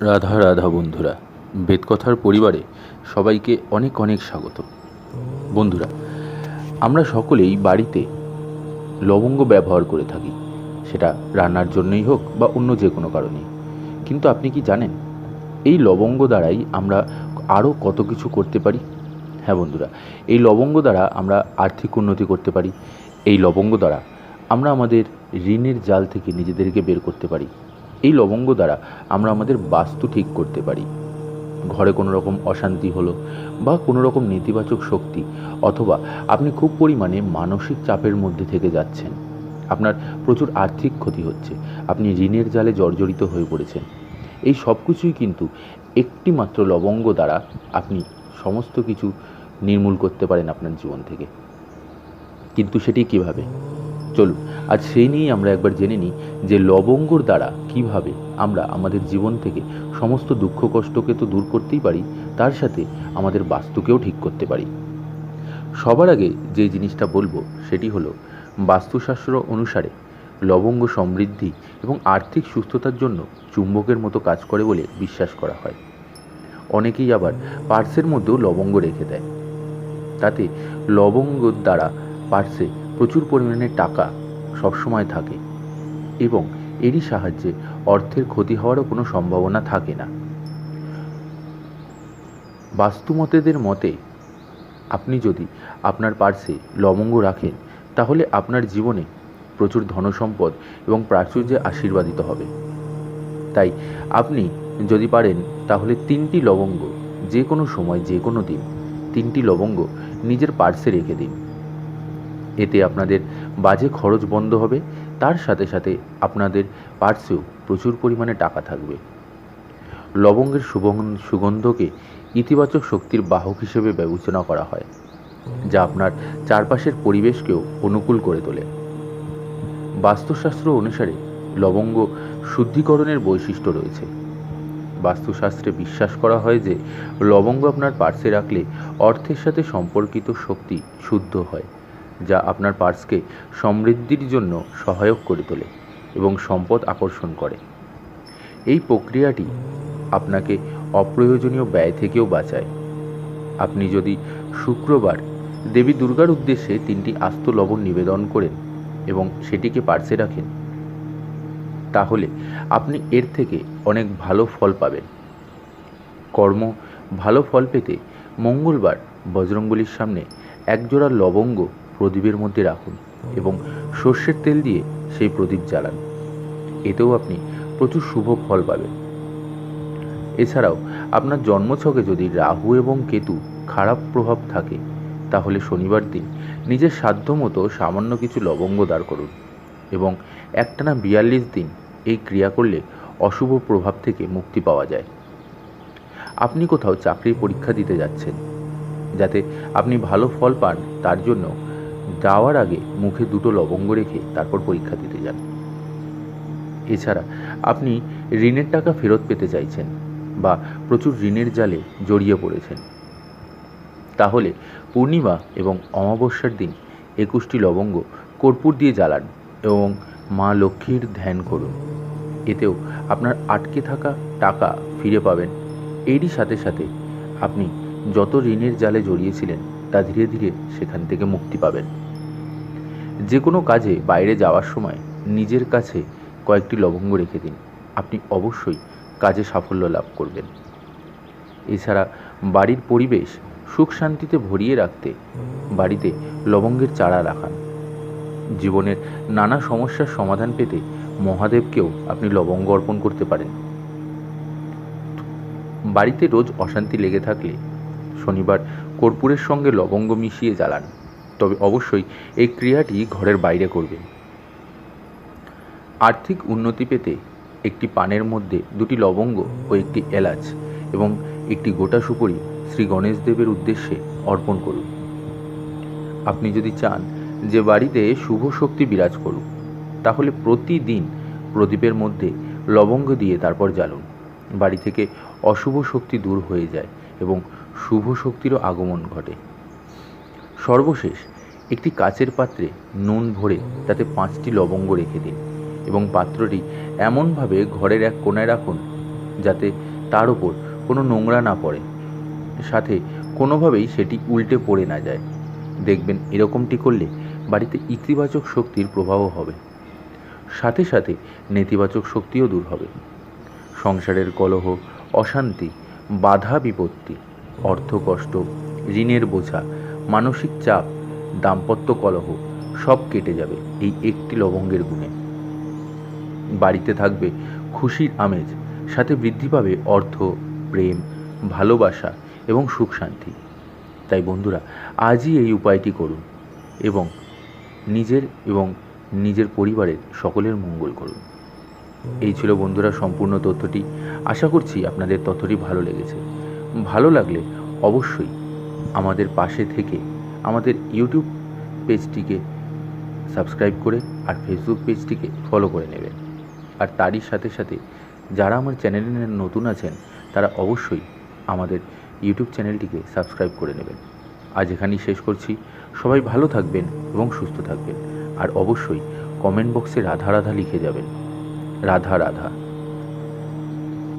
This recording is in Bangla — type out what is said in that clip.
রাধা রাধা বন্ধুরা, বেদকথার পরিবারে সবাইকে অনেক অনেক স্বাগত। বন্ধুরা, আমরা সকলেই বাড়িতে লবঙ্গ ব্যবহার করে থাকি। সেটা রান্নার জন্যই হোক বা অন্য যে কোনো কারণেই। কিন্তু আপনি কি জানেন, এই লবঙ্গ দ্বারাই আমরা আরও কত কিছু করতে পারি? হ্যাঁ বন্ধুরা, এই লবঙ্গ দ্বারা আমরা আর্থিক উন্নতি করতে পারি। এই লবঙ্গ দ্বারা আমরা আমাদের ঋণের জাল থেকে নিজেদেরকে বের করতে পারি। এই লবঙ্গ দ্বারা আমরা আমাদের বাস্তু ঠিক করতে পারি। ঘরে কোনো রকম অশান্তি হলো বা কোনো রকম নেতিবাচক শক্তি অথবা আপনি খুব পরিমাণে মানসিক চাপের মধ্যে থেকে যাচ্ছেন। আপনার প্রচুর আর্থিক ক্ষতি হচ্ছে। আপনি ঋণের জালে জর্জরিত হয়ে পড়েছেন। এই সব কিছুই কিন্তু একটি মাত্র লবঙ্গ দ্বারা আপনি সমস্ত কিছু নির্মূল করতে পারেন আপনার জীবন থেকে। কিন্তু সেটি কীভাবে? চলুন। আজ সেই নিয়েই আমরা একবার জেনে নিই যে লবঙ্গর দ্বারা কীভাবে আমরা আমাদের জীবন থেকে সমস্ত দুঃখ কষ্টকে তো দূর করতেই পারি, তার সাথে আমাদের বাস্তুকেও ঠিক করতে পারি। সবার আগে যে জিনিসটা বলব সেটি হলো, বাস্তুশাস্ত্র অনুসারে লবঙ্গ সমৃদ্ধি এবং আর্থিক সুস্থতার জন্য চুম্বকের মতো কাজ করে বলে বিশ্বাস করা হয়। অনেকেই আবার পার্সের মধ্যেও লবঙ্গ রেখে দেয়। তাতে লবঙ্গর দ্বারা পার্সে প্রচুর পরিমাণে টাকা সবসময় থাকে এবং এরই সাহায্যে অর্থের ক্ষতি হওয়ারও কোনো সম্ভাবনা থাকে না। বাস্তুমতেদের মতে, আপনি যদি আপনার পার্শ্বে লবঙ্গ রাখেন, তাহলে আপনার জীবনে প্রচুর ধনসম্পদ এবং প্রাচুর্যে আশীর্বাদিত হবে। তাই আপনি যদি পারেন, তাহলে তিনটি লবঙ্গ যে কোনো সময়, যে কোনো দিন তিনটি লবঙ্গ নিজের পার্শ্বে রেখে দিন। এতে আপনাদের বাজে খরচ বন্ধ হবে। তার সাথে সাথে আপনাদের পার্সেও প্রচুর পরিমাণে টাকা থাকবে। লবঙ্গের সুগন্ধকে ইতিবাচক শক্তির বাহক হিসেবে বিবেচনা করা হয়, যা আপনার চারপাশের পরিবেশকেও অনুকূল করে তোলে। বাস্তুশাস্ত্র অনুসারে লবঙ্গ শুদ্ধিকরণের বৈশিষ্ট্য রয়েছে। বাস্তুশাস্ত্রে বিশ্বাস করা হয় যে, লবঙ্গ আপনার পার্শ্বে রাখলে অর্থের সাথে সম্পর্কিত শক্তি শুদ্ধ হয়। যা আপনার পার্সকে সমৃদ্ধির জন্য সহায়ক করে তোলে এবং সম্পদ আকর্ষণ করে। এই প্রক্রিয়াটি আপনাকে অপ্রয়োজনীয় ব্যয় থেকেও বাঁচায়। আপনি যদি শুক্রবার দেবী দুর্গার উদ্দেশ্যে তিনটি আস্ত লবণ নিবেদন করেন এবং সেটিকে পার্সে রাখেন, তাহলে আপনি এর থেকে অনেক ভালো ফল পাবেন। কর্ম ভালো ফল পেতে মঙ্গলবার বজরঙ্গলির সামনে একজোড়া লবঙ্গ প্রদীপের মধ্যে রাখুন এবং সর্ষের তেল দিয়ে সেই প্রদীপ জ্বালান। এতেও আপনি প্রচুর শুভ ফল পাবেন। এছাড়াও আপনার জন্মছকে যদি রাহু এবং কেতু খারাপ প্রভাব থাকে, তাহলে শনিবার দিন নিজের সাধ্যমতো সামান্য কিছু লবঙ্গ দাঁড় করুন এবং একটানা বিয়াল্লিশ দিন এই ক্রিয়া করলে অশুভ প্রভাব থেকে মুক্তি পাওয়া যায়। আপনি কোথাও চাকরির পরীক্ষা দিতে যাচ্ছেন, যাতে আপনি ভালো ফল পান, তার জন্য যাওয়ার আগে মুখে দুটো লবঙ্গ রেখে তারপর পরীক্ষা দিতে যান। এছাড়া আপনি ঋণের টাকা ফেরত পেতে চাইছেন বা প্রচুর ঋণের জালে জড়িয়ে পড়েছেন। তাহলে পূর্ণিমা এবং অমাবস্যার দিন একুশটি লবঙ্গ কর্পূর দিয়ে জ্বালান এবং মা লক্ষ্মীর ধ্যান করুন। এতেও আপনার আটকে থাকা টাকা ফিরে পাবেন। এরই সাথে সাথে আপনি যত ঋণের জালে জড়িয়েছিলেন তা ধীরে ধীরে সেখান থেকে মুক্তি পাবেন। যে কোনো কাজে বাইরে যাওয়ার সময় নিজের কাছে কয়েকটি লবঙ্গ রেখে দিন। আপনি অবশ্যই কাজে সাফল্য লাভ করবেন। এছাড়া বাড়ির পরিবেশ সুখ শান্তিতে ভরিয়ে রাখতে বাড়িতে লবঙ্গের চারা রাখান। জীবনের নানা সমস্যার সমাধান পেতে মহাদেবকেও আপনি লবঙ্গ অর্পণ করতে পারেন। বাড়িতে রোজ অশান্তি লেগে থাকলে শনিবার কর্পূরের সঙ্গে লবঙ্গ মিশিয়ে জ্বালান। তবে অবশ্যই এই ক্রিয়াটি ঘরের বাইরে করবেন আর্থিক উন্নতি পেতে একটি পানের মধ্যে দুটি লবঙ্গ ও একটি এলাচ এবং একটি গোটা সুপুরি শ্রী গণেশ দেবের উদ্দেশ্যে অর্পণ করুন। আপনি যদি চান যে বাড়িতে শুভ শক্তি বিরাজ করুক, তাহলে প্রতিদিন প্রদীপের মধ্যে লবঙ্গ দিয়ে তারপর জ্বালুন। বাড়ি থেকে অশুভ শক্তি দূর হয়ে যায় এবং শুভ শক্তিরও আগমন ঘটে। সর্বশেষ একটি কাচের পাত্রে নুন ভরে তাতে পাঁচটি লবঙ্গ রেখে দিন এবং পাত্রটি এমনভাবে ঘরের এক কোণায় রাখুন যাতে তার ওপর কোনো নোংরা না পড়ে। সাথে কোনোভাবেই সেটি উল্টে পড়ে না যায়। দেখবেন এরকমটি করলে বাড়িতে ইতিবাচক শক্তির প্রভাবও হবে। সাথে সাথে নেতিবাচক শক্তিও দূর হবে। সংসারের কলহ, অশান্তি, বাধা বিপত্তি, অর্থকষ্ট, ঋণের বোঝা মানসিক চাপ, দাম্পত্য কলহ, সব কেটে যাবে এই একটি লবঙ্গের গুণে। বাড়িতে থাকবে খুশির আমেজ, সাথে বৃদ্ধি পাবে অর্থ, প্রেম, ভালোবাসা এবং সুখ শান্তি। তাই বন্ধুরা, আজই এই উপায়টি করুন এবং নিজের এবং নিজের পরিবারের সকলের মঙ্গল করুন। এই ছিল বন্ধুরা সম্পূর্ণ তথ্যটি। আশা করছি আপনাদের তথ্যটি ভালো লেগেছে। ভালো লাগলে অবশ্যই আমাদের পাশে থেকে আমাদের ইউটিউব পেজটিকে সাবস্ক্রাইব করে আর ফেসবুক পেজটিকে ফলো করে নেবেন। আর তারই সাথে সাথে যারা আমার চ্যানেলে নতুন আছেন, তারা অবশ্যই আমাদের ইউটিউব চ্যানেলটিকে সাবস্ক্রাইব করে নেবেন। আজ এখানেই শেষ করছি। সবাই ভালো থাকবেন এবং সুস্থ থাকবেন। আর অবশ্যই কমেন্ট বক্সে রাধা রাধা লিখে যাবেন। রাধা রাধা।